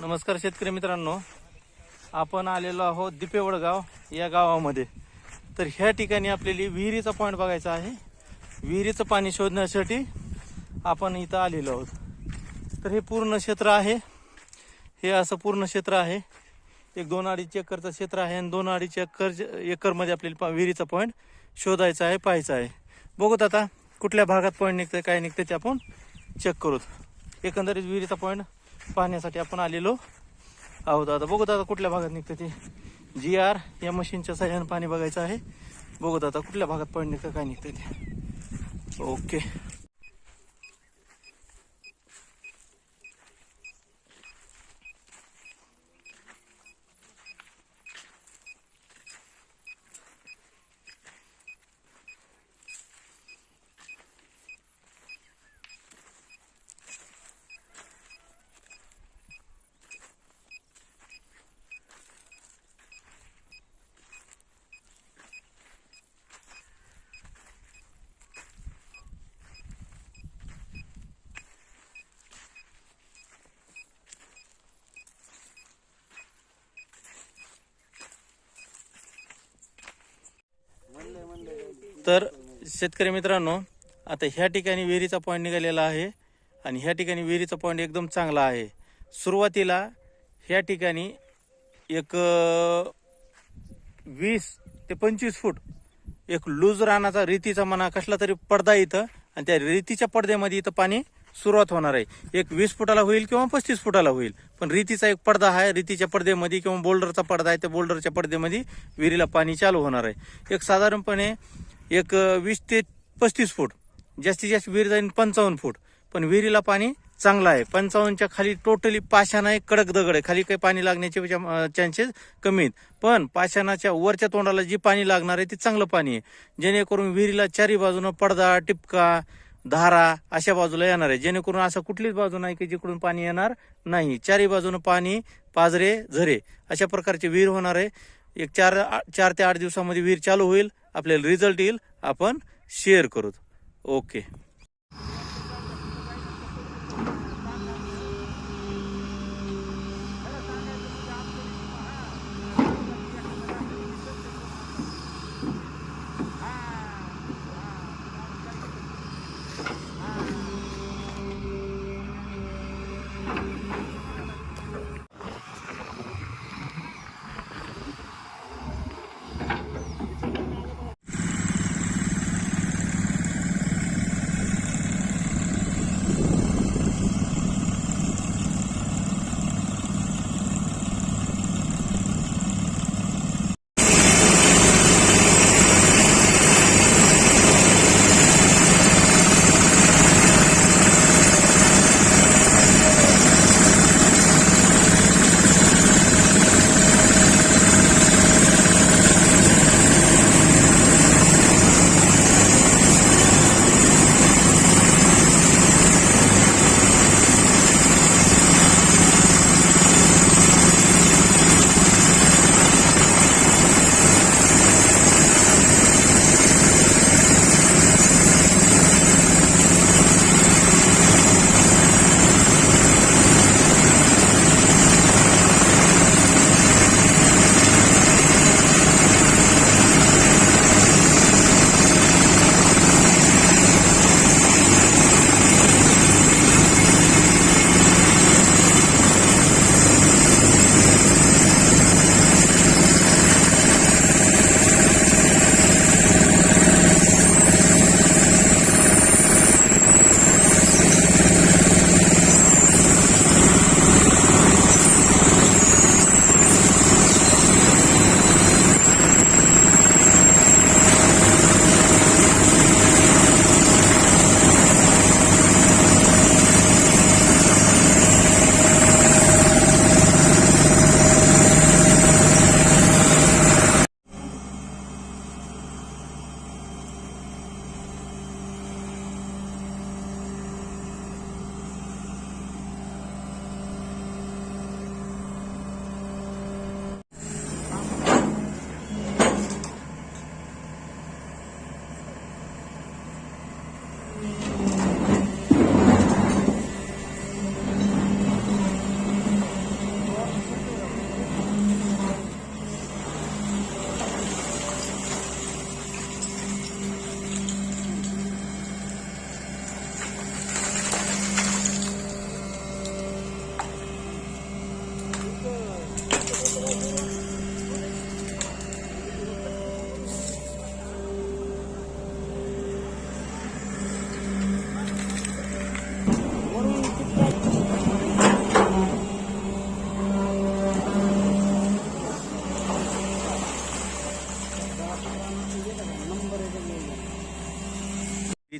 नमस्कार शेतकरी मित्रांनो. आपण आलेलो आहोत दिपेवडगाव या गावामध्ये. तर ह्या ठिकाणी आपल्याला विहिरीचा पॉईंट बघायचा आहे. विहिरीचं पाणी शोधण्यासाठी आपण इथं आलेलो आहोत. तर हे पूर्ण क्षेत्र आहे. हे असं पूर्ण क्षेत्र आहे. एक दोन अडीच एकरचं क्षेत्र आहे आणि दोन अडीच एकर एकरमध्ये आपल्याला पा- विहिरीचा पॉईंट शोधायचा आहे पाहायचा आहे. बघूत आता कुठल्या भागात पॉईंट निघतंय काय निघतंय ते आपण चेक करूत. एकंदरीत विहिरीचा पॉईंट पाहण्यासाठी आपण आलेलो आहोत. आता बघू दादा कुठल्या भागात निघतं ते. जी आर या मशीनच्या सहाय्याने पाणी बघायचं आहे. बघू दादा कुठल्या भागात पाणी निघतं काय निघतं ते. ओके तर शेतकरी मित्रांनो आता ह्या ठिकाणी विहिरीचा पॉईंट निघालेला आहे आणि ह्या ठिकाणी विहिरीचा पॉईंट एकदम चांगला आहे. सुरुवातीला ह्या ठिकाणी एक वीस ते पंचवीस फूट एक लूज रानाचा रेतीचा म्हणा कसला तरी पडदा इथं आणि त्या रेतीच्या पडद्यामध्ये इथं पाणी सुरुवात होणार आहे. एक वीस फुटाला होईल किंवा पस्तीस फुटाला होईल. पण रेतीचा एक पडदा आहे रेतीच्या पडद्यामध्ये किंवा बोल्डरचा पडदा आहे त्या बोल्डरच्या पडद्यामध्ये विहिरीला पाणी चालू होणार आहे. एक साधारणपणे एक वीस ते पस्तीस फूट. जास्तीत जास्त विहीर जाईल पंचावन्न फूट. पण विहिरीला पाणी चांगलं आहे. पंचावन्नच्या खाली टोटली पाषाण आहे कडक दगड आहे. खाली काही पाणी लागण्याचे चान्सेस कमी आहेत. पण पाषाणाच्या वरच्या तोंडाला जी पाणी लागणार आहे ते चांगलं पाणी आहे. जेणेकरून विहिरीला चारी बाजूनं पडदा टिपका धारा अशा बाजूला येणार आहे. जेणेकरून असं कुठलीच बाजू नाही की जिकडून पाणी येणार नाही. चारी बाजूनं पाणी पाजरे झरे अशा प्रकारचे विहीर होणार आहे. एक चार चार ते आठ दिवसामध्ये विहीर चालू होईल. आपल्याला रिझल्ट येईल आपण शेअर करू. ओके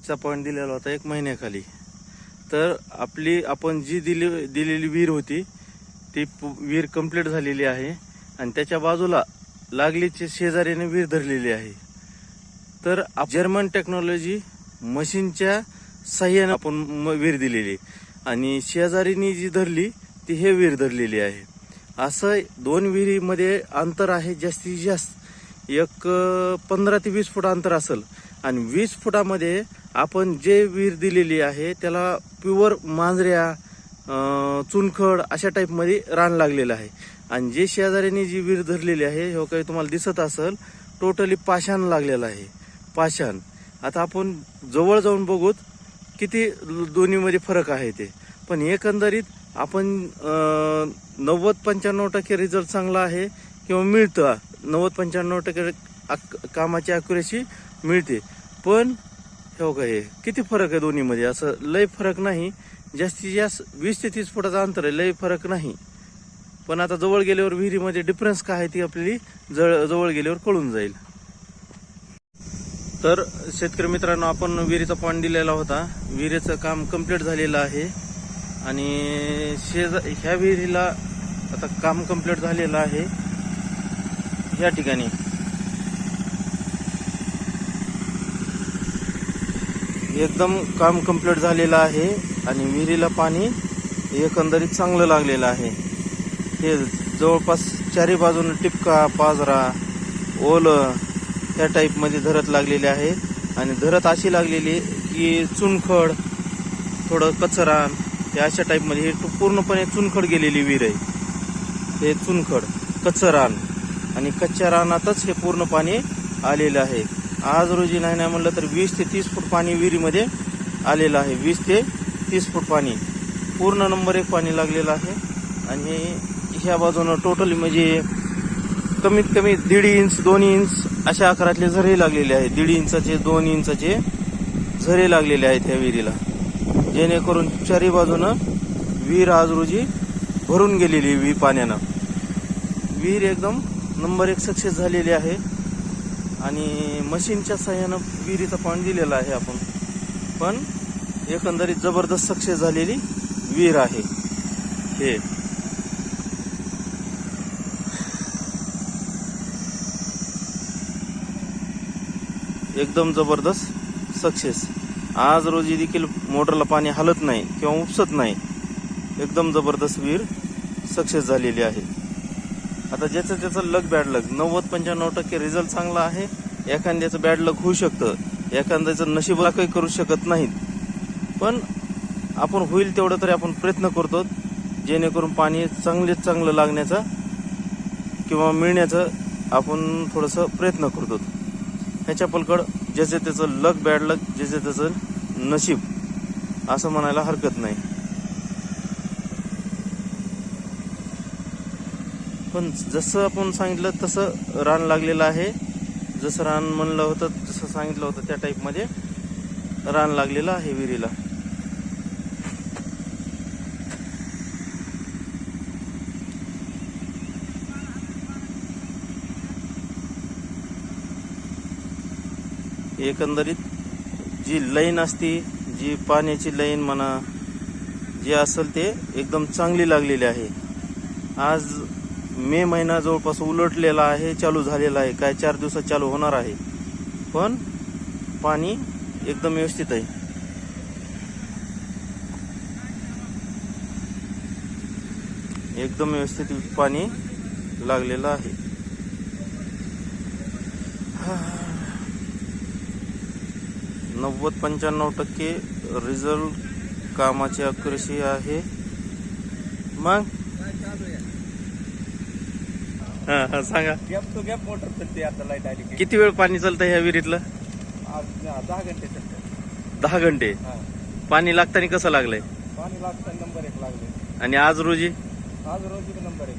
चा पॉईंट दिलेला होता एक महिन्याखाली. तर आपली आपण जी दिली दिलेली विहीर होती ती पु- विहीर कंप्लीट झालेली आहे. आणि त्याच्या बाजूला लागलीची शेजारीने विहीर धरलेली आहे. तर जर्मन टेक्नॉलॉजी मशीनच्या साह्याने आपण म- विहीर दिलेली. आणि शेजारीने जी धरली ती हे विहीर धरलेली आहे. असं दोन विहिरीमध्ये अंतर आहे जास्तीत जास्त. एक पंधरा ते वीस फूट अंतर असेल. आणि वीस फुटामध्ये आपण जे विहीर दिलेली आहे त्याला प्युअर मांजऱ्या चुनखड अशा टाईपमध्ये रान लागलेलं आहे. आणि जे शेजाऱ्यांनी जी विहीर धरलेली आहे हे काही तुम्हाला दिसत असेल टोटली पाषाण लागलेलं आहे. पाषाण. आता आपण जवळ जाऊन बघूत किती दोन्हीमध्ये फरक आहे ते. पण एकंदरीत आपण नव्वद पंच्याण्णव टक्के रिझल्ट चांगला आहे किंवा मिळतं. नव्वद पंच्याण्णव टक्के कामाची अॅक्युरेसी मिळते. पण हो का हे? किती फरक आहे दोन्हीमध्ये? असं लय फरक नाही. जास्तीत जास्त वीस ते तीस फुटाचं अंतर आहे लय फरक नाही. पण आता जवळ गेल्यावर विहिरीमध्ये डिफरन्स काय आहे ती आपली जवळ जवळ गेल्यावर कळून जाईल. तर शेतकरी मित्रांनो आपण विहिरीचा पॉईंट दिलेला होता. विहिरीचं काम कंप्लीट झालेलं आहे. आणि शेज ह्या विहिरीला आता काम कंप्लीट झालेलं आहे. या ठिकाणी. एकदम काम कंप्लीट झालेलं आहे आणि विहिरीला पाणी एकंदरीत चांगलं लागलेलं आहे. हे जवळपास चारी बाजूने टिपका पाजरा ओलं या टाईपमध्ये धरत लागलेले आहे. आणि धरत अशी लागलेली की चुनखड थोडं कचरा हे अशा टाईपमध्ये हे पूर्णपणे चुनखड गेलेली विहीर आहे. हे चुनखड कच्चं रान आणि कच्च्या रानातच हे पूर्ण पाणी आलेलं आहे. आज रोजी नाही नाही म्हणलं तर वीस ते तीस फूट पाणी विहिरीमध्ये आलेलं आहे. वीस ते तीस फूट पाणी. पूर्ण नंबर एक पाणी लागलेलं आहे. आणि ह्या बाजूनं टोटली म्हणजे कमीत कमी दीड इंच दोन इंच अशा आकारातले झरे लागलेले आहेत. दीड इंचाचे दोन इंचाचे झरे लागलेले आहेत ह्या विहिरीला. जेणेकरून चारी बाजूनं विहीर आज रोजी भरून गेलेली विहीर पाण्यानं. विहीर एकदम नंबर एक सक्सेस झालेली आहे. आणि मशीनच्या सहाय्यानं विहिरीचा पाणी दिलेला आहे आपण. पण एकंदरीत जबरदस्त सक्सेस झालेली विहीर आहे. हे. एकदम जबरदस्त सक्सेस. आज रोजी देखील मोटरला पाणी हलत नाही किंवा उपसत नाही. एकदम जबरदस्त विहीर सक्सेस झालेली आहे. आता ज्याचं त्याचं लक बॅड लक नव्वद पंच्याण्णव टक्के रिझल्ट चांगला आहे. एखाद्याचं बॅड लक होऊ शकतं. एखाद्याचं नशिबाला काही करू शकत नाहीत. पण आपण होईल तेवढं तरी आपण प्रयत्न करतो जेणेकरून पाणी चांगलेच चांगलं लागण्याचा किंवा मिळण्याचं आपण थोडंसं प्रयत्न करतो. ह्याच्या पलकड ज्याचं त्याचं लक बॅड लक ज्याचे त्याचं नशीब असं म्हणायला हरकत नाही. पण जसं आपण सांगितलं तसं रान लागलेलं आहे. जसं रान म्हणलं होतं जसं सांगितलं होतं त्या टाईपमध्ये रान लागलेलं आहे विहिरीला. एकंदरीत जी लाईन असती जी पाण्याची लाईन म्हणा जे असेल ते एकदम चांगली लागलेली आहे. आज मे महिना जवळपास उलटलेला आहे चालू झालेला आहे. काय चार दिवसात चालू होणार आहे. पण पाणी एकदम व्यवस्थित आहे. एकदम व्यवस्थित पाणी लागलेलं आहे. नव्वद पंच्याण्णव टक्के रिझल्ट कामाची अक्युरेसी आहे. मग हा हा सांगा. गॅप तो गॅप मोटर चालते आता लाइट आली. की किती वेळ पाणी चालतं ह्या विहिरीतलं? आज दहा घंटे चालते दहा घंटे? हा. पाणी लागताना कसं लागलंय? पाणी लागतं नंबर एक लागले आणि आज रोजी? आज रोजी नंबर एक.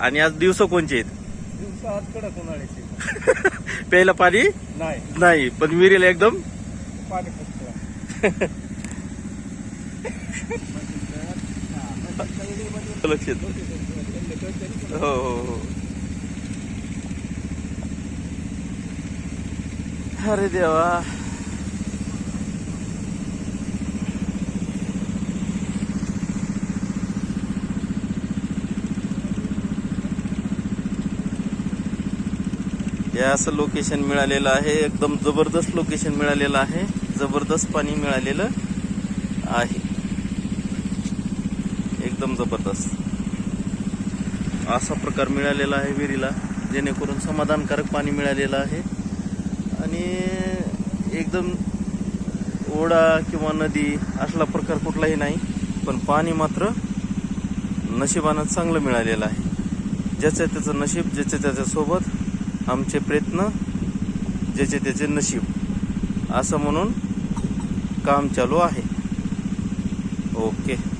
आणि आज दिवस कोणचे आहेत? दिवसा आज कडक उन्हाळ्याची. प्यायला पाणी? नाही. नाही पण विहिरीला एकदम? पाणी पुसतं लक्षात. हो हो हो. अरे देवा. या असं लोकेशन मिळालेलं आहे. एकदम जबरदस्त लोकेशन मिळालेलं आहे. जबरदस्त पाणी मिळालेलं आहे. एकदम जबरदस्त. असा प्रकार मिळालेला आहे विहिरीला. जेणेकरून समाधानकारक पाणी मिळालेलं आहे. आणि एकदम ओढा किंवा नदी असला प्रकार कुठलाही नाही पण पाणी मात्र नशिबानं चांगलं मिळालेलं आहे. ज्याचं त्याचं नशीब ज्याच्या त्याच्या सोबत आमचे प्रयत्न ज्याचे त्याचे नशीब असं म्हणून काम चालू आहे. ओके.